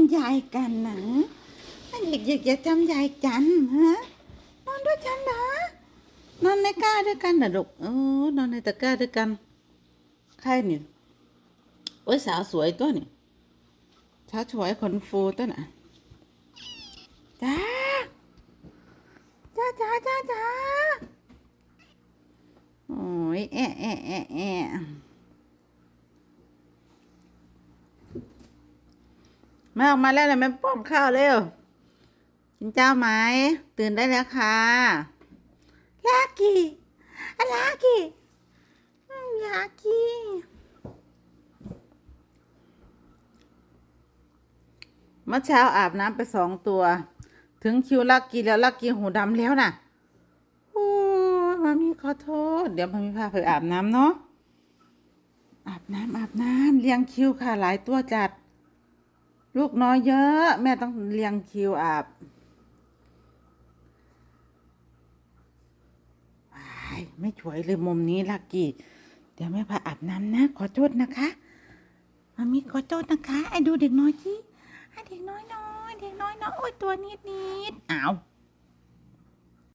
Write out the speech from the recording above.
ำยายกันนะเด็กๆอย่าทำยายกันฮะนอนด้วยกันนะนอนในก้าด้วยกันนะลูกเออนอนในตะก้าด้วยกันใครนี่โอ้ยสาวสวยตัวนี่สาวสวยขนฟูตัวน่ะจ้าจ้าจ้าจ้าจ้าโอ้ยแอะแอะแอะแอะ แม่ออกมาแล้วนะแม่ป้อนข้าวเร็วกินเจ้าไหมตื่นได้แล้วค่ะลากี้อะลากี้อืมลากี้เมื่อเช้าอาบน้ำไปสองตัว ถึงคิวลักกี้แล้วลักกี้หูดำแล้วน่ะโอ้ยมามีขอโทษ เดี๋ยวมามีพาไปอาบน้ำเนาะอาบน้ำอาบน้ำเรียงคิวค่ะหลายตัวจัด ลูกน้อยเยอะ แม่ต้องเรียงคิวอาบไม่สวยเลยมุมนี้ลักกี้ เดี๋ยวแม่พาอาบน้ำนะ ขอโทษนะคะมามีขอโทษนะคะไอ้ดูเด็กน้อยที่ไอ้เด็กน้อยน้อยเด็กน้อยน้อยโอ้ยตัวนิดนิดอ้าว